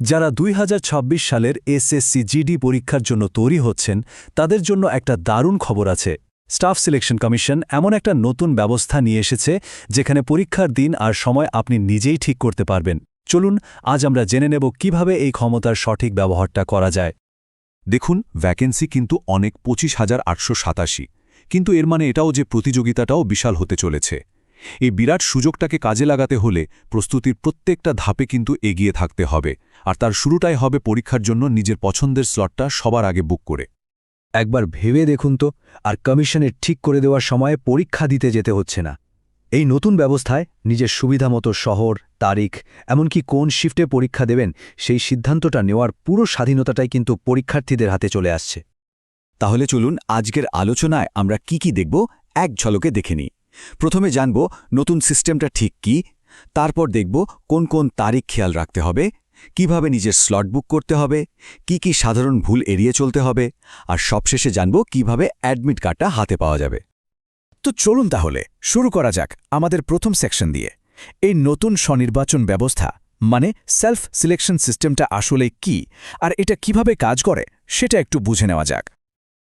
যারা দুই হাজার ছাব্বিশ সালের এসএসসি জিডি পরীক্ষার জন্য তৈরি হচ্ছেন, তাদের জন্য একটা দারুণ খবর আছে। স্টাফ সিলেকশন কমিশন এমন একটা নতুন ব্যবস্থা নিয়ে এসেছে, যেখানে পরীক্ষার দিন আর সময় আপনি নিজেই ঠিক করতে পারবেন। চলুন, আজ আমরা জেনে নেব কীভাবে এই ক্ষমতার সঠিক ব্যবহারটা করা যায়। দেখুন ভ্যাকেন্সি কিন্তু অনেক পঁচিশ হাজার আটশো সাতাশি। কিন্তু এর মানে এটাও যে প্রতিযোগিতাটাও বিশাল হতে চলেছে। এই বিরাট সুযোগটাকে কাজে লাগাতে হলে প্রস্তুতির প্রত্যেকটা ধাপে কিন্তু এগিয়ে থাকতে হবে, আর তার শুরুটাই হবে পরীক্ষার জন্য নিজের পছন্দের স্লটটা সবার আগে বুক করে। একবার ভেবে দেখুন তো, আর কমিশনের ঠিক করে দেওয়ার সময়ে পরীক্ষা দিতে যেতে হচ্ছে না। এই নতুন ব্যবস্থায় নিজের সুবিধামতো শহর, তারিখ, এমনকি কোন শিফটে পরীক্ষা দেবেন, সেই সিদ্ধান্তটা নেওয়ার পুরো স্বাধীনতাটাই কিন্তু পরীক্ষার্থীদের হাতে চলে আসছে। তাহলে চলুন আজকের আলোচনায় আমরা কি কি দেখব, এক ঝলকে দেখে নিই। প্রথমে জানব নতুন সিস্টেমটা ঠিক কি, তারপর দেখব কোন কোন তারিখ খেয়াল রাখতে হবে, কীভাবে নিজের স্লট বুক করতে হবে, কি কি সাধারণ ভুল এড়িয়ে চলতে হবে, আর সবশেষে জানব কীভাবে অ্যাডমিট কার্ডটা হাতে পাওয়া যাবে। তো চলুন তাহলে, শুরু করা যাক আমাদের প্রথম সেকশন দিয়ে। এই নতুন স্বনির্বাচন ব্যবস্থা মানে সেলফ সিলেকশন সিস্টেমটা আসলে কি, আর এটা কীভাবে কাজ করে, সেটা একটু বুঝে নেওয়া যাক।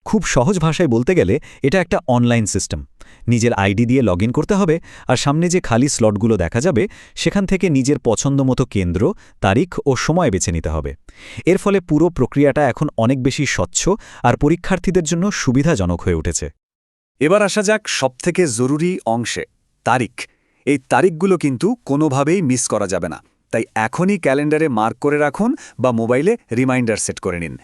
খুব সহজ ভাষায় বলতে গেলে এটা একটা অনলাইন সিস্টেম। নিজের আইডি দিয়ে লগ করতে হবে, আর সামনে যে খালি স্লটগুলো দেখা যাবে, সেখান থেকে নিজের পছন্দমতো কেন্দ্র, তারিখ ও সময় বেছে নিতে হবে। এর ফলে পুরো প্রক্রিয়াটা এখন অনেক বেশি স্বচ্ছ আর পরীক্ষার্থীদের জন্য সুবিধাজনক হয়ে উঠেছে। এবার আসা যাক সবথেকে জরুরি অংশে, তারিখ। এই তারিখগুলো কিন্তু কোনোভাবেই মিস করা যাবে না। তাই এখনই ক্যালেন্ডারে মার্ক করে রাখুন বা মোবাইলে রিমাইন্ডার সেট করে নিন।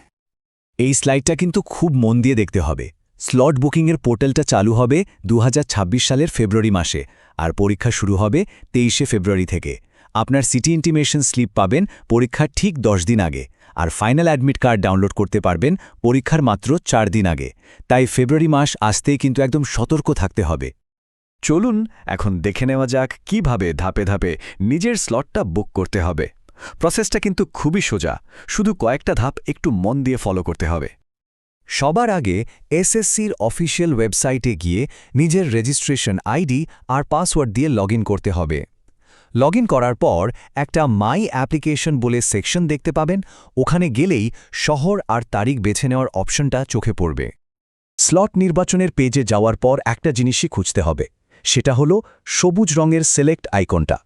এই স্লাইডটা কিন্তু খুব মন দিয়ে দেখতে হবে। স্লট বুকিংয়ের পোর্টালটা চালু হবে দু হাজার ছাব্বিশ সালের ফেব্রুয়ারি মাসে আর পরীক্ষা শুরু হবে তেইশে ফেব্রুয়ারি থেকে। আপনার সিটি ইন্টিমেশন স্লিপ পাবেন পরীক্ষার ঠিক দশ দিন আগে আর ফাইনাল অ্যাডমিট কার্ড ডাউনলোড করতে পারবেন পরীক্ষার মাত্র চার দিন আগে। তাই ফেব্রুয়ারি মাস আসতেই কিন্তু একদম সতর্ক থাকতে হবে। চলুন এখন দেখে নেওয়া যাক কীভাবে ধাপে ধাপে নিজের স্লটটা বুক করতে হবে। প্রসেসটা কিন্তু খুবই সোজা, শুধু কয়েকটা ধাপ একটু মন দিয়ে ফলো করতে হবে। সবার আগে এসএসসির অফিসিয়াল ওয়েবসাইটে গিয়ে নিজের রেজিস্ট্রেশন আইডি আর পাসওয়ার্ড দিয়ে লগ করতে হবে। লগ করার পর একটা মাই অ্যাপ্লিকেশন বলে সেকশন দেখতে পাবেন, ওখানে গেলেই শহর আর তারিখ বেছে নেওয়ার অপশনটা চোখে পড়বে। স্লট নির্বাচনের পেজে যাওয়ার পর একটা জিনিসই খুঁজতে হবে, সেটা হলো সবুজ রঙের সিলেক্ট আইকনটা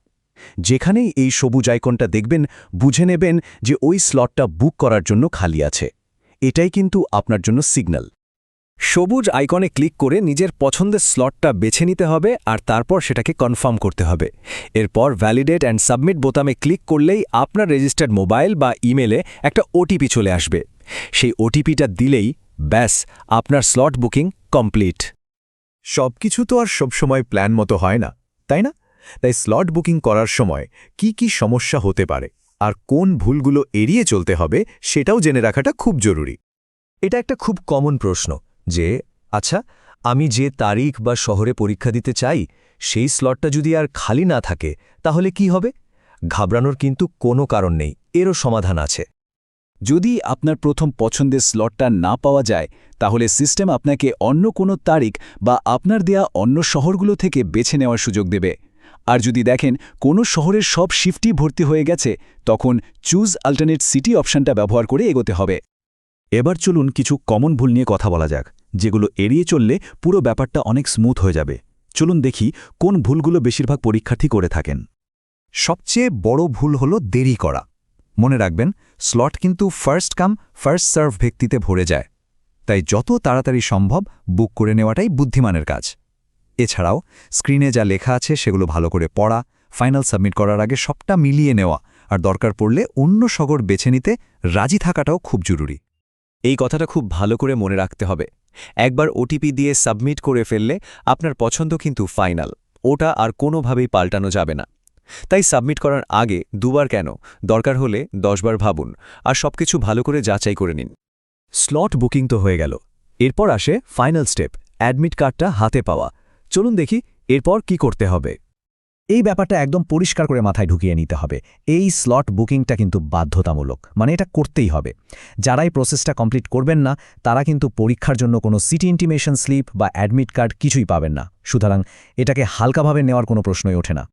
যেখানেই এই সবুজ আইকনটা দেখবেন, বুঝে নেবেন যে ওই স্লটটা বুক করার জন্য খালি আছে। এটাই কিন্তু আপনার জন্য সিগন্যাল সবুজ আইকনে ক্লিক করে নিজের পছন্দের স্লটটা বেছে নিতে হবে আর তারপর সেটাকে কনফার্ম করতে হবে। এরপর ভ্যালিডেট অ্যান্ড সাবমিট বোতামে ক্লিক করলেই আপনার রেজিস্টার্ড মোবাইল বা ইমেলে একটা ওটিপি চলে আসবে। সেই ওটিপিটা দিলেই ব্যাস, আপনার স্লট বুকিং কমপ্লিট সব কিছু তো আর সবসময় প্ল্যান মতো হয় না, তাই না? তাই স্লট বুকিং করার সময় কি কি সমস্যা হতে পারে? আর কোন ভুলগুলো এড়িয়ে চলতে হবে সেটাও জেনে রাখাটা খুব জরুরি। এটা একটা খুব কমন প্রশ্ন যে আচ্ছা আমি যে তারিখ বা শহরে পরীক্ষা দিতে চাই, সেই স্লটটা যদি আর খালি না থাকে, তাহলে কি হবে? ঘাবড়ানোর কিন্তু কোনো কারণ নেই, এরও সমাধান আছে। যদি আপনার প্রথম পছন্দের স্লটটা না পাওয়া যায়, তাহলে সিস্টেম আপনাকে অন্য কোনো তারিখ বা আপনার দেয়া অন্য শহরগুলো থেকে বেছে নেওয়ার সুযোগ দেবে। আর যদি দেখেন কোনো শহরের সব শিফটই ভর্তি হয়ে গেছে, তখন চুজ আল্টারনেট সিটি অপশনটা ব্যবহার করে এগোতে হবে। এবার চলুন কিছু কমন ভুল নিয়ে কথা বলা যাক, যেগুলো এড়িয়ে চললে পুরো ব্যাপারটা অনেক স্মুথ হয়ে যাবে। চলুন দেখি কোন ভুলগুলো বেশিরভাগ পরীক্ষার্থী করে থাকেন। সবচেয়ে বড় ভুল হল দেরি করা। মনে রাখবেন স্লট কিন্তু ফার্স্ট কাম ফার্স্ট সার্ভ ভিত্তিতে ভরে যায়। তাই যত তাড়াতাড়ি সম্ভব বুক করে নেওয়াটাই বুদ্ধিমানের কাজ। এছাড়াও স্ক্রিনে যা লেখা আছে সেগুলো ভালো করে পড়া ফাইনাল সাবমিট করার আগে সবটা মিলিয়ে নেওয়া, আর দরকার পড়লে অন্য সগর বেছে নিতে রাজি থাকাটাও খুব জরুরি। এই কথাটা খুব ভালো করে মনে রাখতে হবে। একবার ওটিপি দিয়ে সাবমিট করে ফেললে আপনার পছন্দ কিন্তু ফাইনাল ওটা আর কোনোভাবেই পাল্টানো যাবে না। তাই সাবমিট করার আগে দুবার কেন, দরকার হলে দশবার ভাবুন, আর সবকিছু ভালো করে যাচাই করে নিন। স্লট বুকিং তো হয়ে গেল। এরপর আসে ফাইনাল স্টেপ অ্যাডমিট কার্ডটা হাতে পাওয়া। চলুন দেখি এরপর কি করতে হবে। এই ব্যাপারটা একদম পরিষ্কার করে মাথায় ঢুকিয়ে নিতে হবে। এই স্লট বুকিংটা কিন্তু বাধ্যতামূলক মানে এটা করতেই হবে। যারাই প্রসেসটা কমপ্লিট করবেন না, তারা কিন্তু পরীক্ষার জন্য কোনো সিটি ইন্টিমেশন স্লিপ বা অ্যাডমিট কার্ড কিছুই পাবেন না। সুতরাং এটাকে হালকাভাবে নেওয়ার কোনো প্রশ্নই ওঠে না।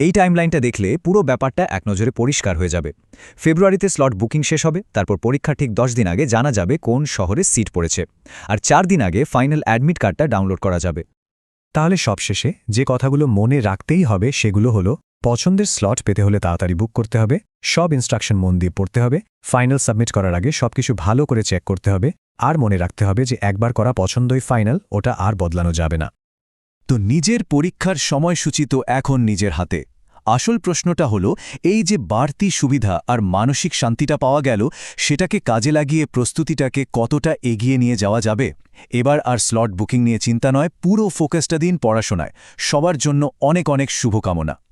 এই টাইমলাইনটা দেখলে পুরো ব্যাপারটা এক নজরে পরিষ্কার হয়ে যাবে। ফেব্রুয়ারিতে স্লট বুকিং শেষ হবে, তারপর পরীক্ষা ঠিক দশ দিন আগে জানা যাবে কোন শহরে সিট পড়েছে। আর চার দিন আগে ফাইনাল অ্যাডমিট কার্ডটা ডাউনলোড করা যাবে। তাহলে সবশেষে যে কথাগুলো মনে রাখতেই হবে সেগুলো হলো, পছন্দের স্লট পেতে হলে তাড়াতাড়ি বুক করতে হবে, সব ইনস্ট্রাকশন মন দিয়ে পড়তে হবে ফাইনাল সাবমিট করার আগে সবকিছু ভালো করে চেক করতে হবে, আর মনে রাখতে হবে যে একবার করা পছন্দই ফাইনাল ওটা আর বদলানো যাবে না। তো নিজের পরীক্ষার সময়সূচি তো এখন নিজের হাতে। আসল প্রশ্নটা হলো, এই যে বাড়তি সুবিধা আর মানসিক শান্তিটা পাওয়া গেল, সেটাকে কাজে লাগিয়ে প্রস্তুতিটাকে কতটা এগিয়ে নিয়ে যাওয়া যাবে? এবার আর স্লট বুকিং নিয়ে চিন্তা নয়, পুরো ফোকাসটা দিন পড়াশোনায়। সবার জন্য অনেক অনেক শুভকামনা।